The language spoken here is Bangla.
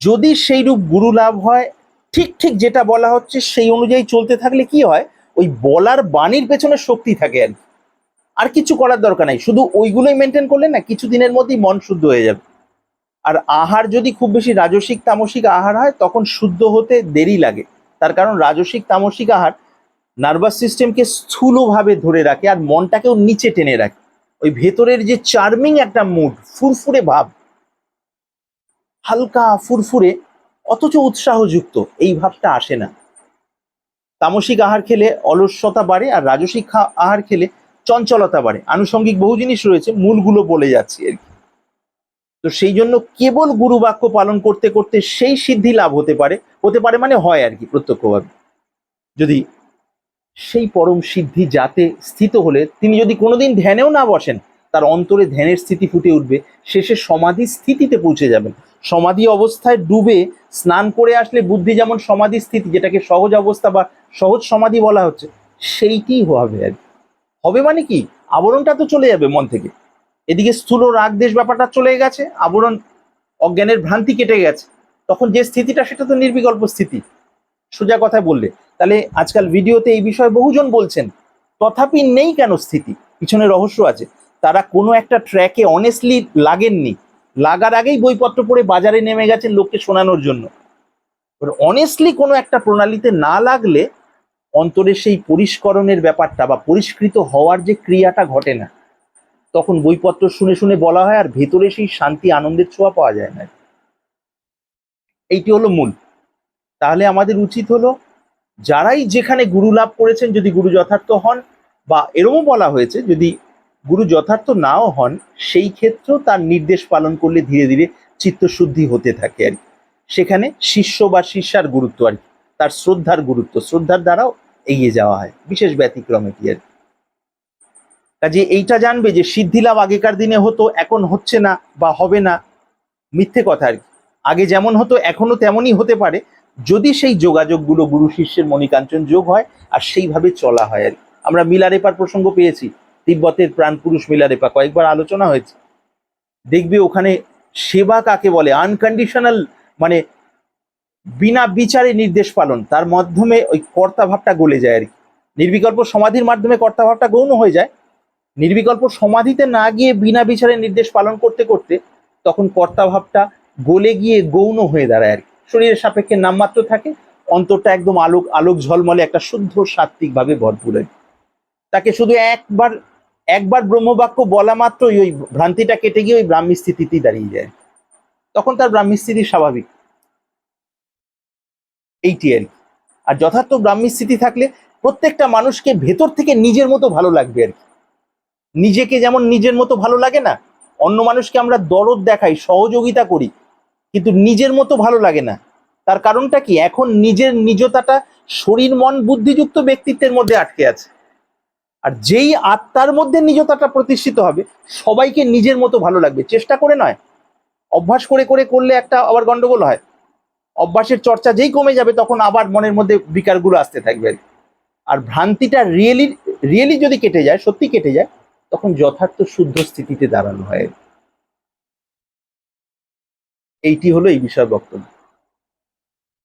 যদি সেইরূপ গুরু লাভ হয়, ঠিক ঠিক যেটা বলা হচ্ছে সেই অনুযায়ী চলতে থাকলে কি হয়? ওই বলার বাণীর পেছনে শক্তি থাকে আর। আর কিছু করার দরকার নাই। শুধু ওইগুলোই মেনটেন করলে না কিছু দিনের মধ্যেই মন শুদ্ধ হয়ে যাবে। আর আহার যদি খুব বেশি রাজসিক, তামসিক আহার হয়, তখন শুদ্ধ হতে দেরি লাগে। তার কারণ রাজসিক, তামসিক আহার নার্ভাস সিস্টেমকে স্থূলভাবে ধরে রাখে আর মনটাকেও নিচে টেনে রাখে। ওই ভেতরের যে চার্মিং একটা মুড ফুরফুরে ভাব হালকা ফুরফুরে, অথচ উৎসাহযুক্ত, এই ভাবটা আসে না। তামসিক আহার খেলে অলস্যতা বাড়ে আর রাজসিক আহার খেলে চঞ্চলতা বাড়ে। আনুষঙ্গিক বহু জিনিস রয়েছে, মূলগুলো বলে যাচ্ছি আর কি। তো সেই জন্য কেবল গুরু বাক্য পালন করতে করতে সেই সিদ্ধি লাভ হতে পারে হতে পারে মানে হয় আর কি প্রত্যক্ষভাবে। যদি সেই পরম সিদ্ধি যাতে স্থিত হলে, তিনি যদি কোনোদিন ধ্যানেও না বসেন তার অন্তরে ধ্যানের স্থিতি ফুটে উঠবে, শেষে সমাধি স্থিতিতে পৌঁছে যাবেন। সমাধি অবস্থায় ডুবে স্নান করে আসলে বুদ্ধি যেমন সমাধি স্থিতি, যেটাকে সহজ অবস্থা বা সহজ সমাধি বলা হচ্ছে সেইটি হবে আর। হবে মানে কি? আবরণটা তো চলে যাবে মন থেকে। এদিকে স্থূল রাগ দেশ ব্যাপারটা চলে গেছে, আবরণ অজ্ঞানের ভ্রান্তি কেটে গেছে। তখন যে স্থিতিটা, সেটা তো নির্বিকল্প স্থিতি। সোজা কথায় বললে, তাহলে আজকাল ভিডিওতে এই বিষয়ে বহুজন বলছেন, তথাপি নেই কেন স্থিতি? পিছনে রহস্য আছে। তারা কোনো একটা ট্র্যাকে অনেস্টলি লাগেননি। লাগার আগেই বইপত্র পড়ে বাজারে নেমে গেছেন লোককে শোনানোর জন্য। অনেস্টলি কোনো একটা প্রণালীতে না লাগলে অন্তরে সেই পরিষ্করণের ব্যাপারটা বা পরিষ্কৃত হওয়ার যে ক্রিয়াটা ঘটে না, তখন বইপত্র শুনে শুনে বলা হয় আর ভেতরে সেই শান্তি, আনন্দের ছোঁয়া পাওয়া যায় না। এইটি হলো মূল। তাহলে আমাদের উচিত হলো যারাই যেখানে গুরু লাভ করেছেন যদি গুরু যথার্থ হন বা এরমও বলা হয়েছে যদি গুরু যথার্থ নাও হন, সেই ক্ষেত্রেও তার নির্দেশ পালন করলে ধীরে ধীরে চিত্তশুদ্ধি হতে থাকে আর সেখানে শিষ্য বা শিষ্যার গুরুত্ব আর কি, তার শ্রদ্ধার গুরুত্ব, শ্রদ্ধার দ্বারাও এগিয়ে যাওয়া হয়, বিশেষ ব্যতিক্রম এটি আর। কাজে এইটা জানবে যে সিদ্ধি লাভ আগেকার দিনে হতো, এখন হচ্ছে না বা হবে না, মিথ্যে কথা আর কি আগে যেমন হতো এখনও তেমনই হতে পারে, যদি সেই যোগাযোগগুলো গুরু শিষ্যের মণিকাঞ্চন যোগ হয়, আর সেইভাবে চলা হয় আর। আমরা মিলারেপার প্রসঙ্গ পেয়েছি তিব্বতের প্রাণ প্রাণপুরুষ মিলারেপা কয়েকবার আলোচনা হয়েছে। দেখবে ওখানে সেবা কাকে বলে? আনকন্ডিশনাল মানে বিনা বিচারে নির্দেশ পালন। তার মাধ্যমে ওই কর্তা ভাবটা গলে যায় আর কি। নির্বিকল্প সমাধির মাধ্যমে কর্তা ভাবটা গৌণ হয়ে যায়। নির্বিকল্প সমাধিতে না গিয়ে বিনা বিচারে নির্দেশ পালন করতে করতে তখন কর্তা ভাবটা গলে গিয়ে গৌণ হয়ে দাঁড়ায় আর কি। শরীরের সাপেক্ষে নামমাত্র থাকে, অন্তরটা একদম আলোক আলোক ঝলমলে একটা শুদ্ধ সাত্বিক ভাবে ভরপুর কি। তাকে শুধু একবার একবার ব্রহ্মবাক্য বলা মাত্রই ওই ভ্রান্তিটা কেটে গিয়ে ওই ব্রাহ্মী স্থিতিতেই দাঁড়িয়ে যায়। তখন তার ব্রাহ্মী স্থিতি স্বাভাবিক। এইটি আর কি আর যথার্থ ব্রাহ্মী স্থিতি থাকলে প্রত্যেকটা মানুষকে ভেতর থেকে নিজের মতো ভালো লাগবে আর কি। নিজেকে যেমন নিজের মতো ভালো লাগে না, অন্য মানুষকে আমরা দরদ দেখাই, সহযোগিতা করি, কিন্তু নিজের মতো ভালো লাগে না। তার কারণটা কি? এখন নিজের নিজতাটা শরীর, মন, বুদ্ধিযুক্ত ব্যক্তিত্বের মধ্যে আটকে আছে। আর যেই আত্মার মধ্যে নিজতাটা প্রতিষ্ঠিত হবে, সবাইকে নিজের মতো ভালো লাগবে। চেষ্টা করে নয়, অভ্যাস করে করে করলে একটা আবার গন্ডগোল হয়। অভ্যাসের চর্চা যেই কমে যাবে তখন আবার মনের মধ্যে বিকারগুলো আসতে থাকবে। আর ভ্রান্তিটা রিয়েলি রিয়েলি যদি কেটে যায়, সত্যি কেটে যায়, তখন যথার্থ শুদ্ধ স্থিতিতে দাঁড়ানো হয়। এইটি হলো এই বিষয়ে বক্তব্য।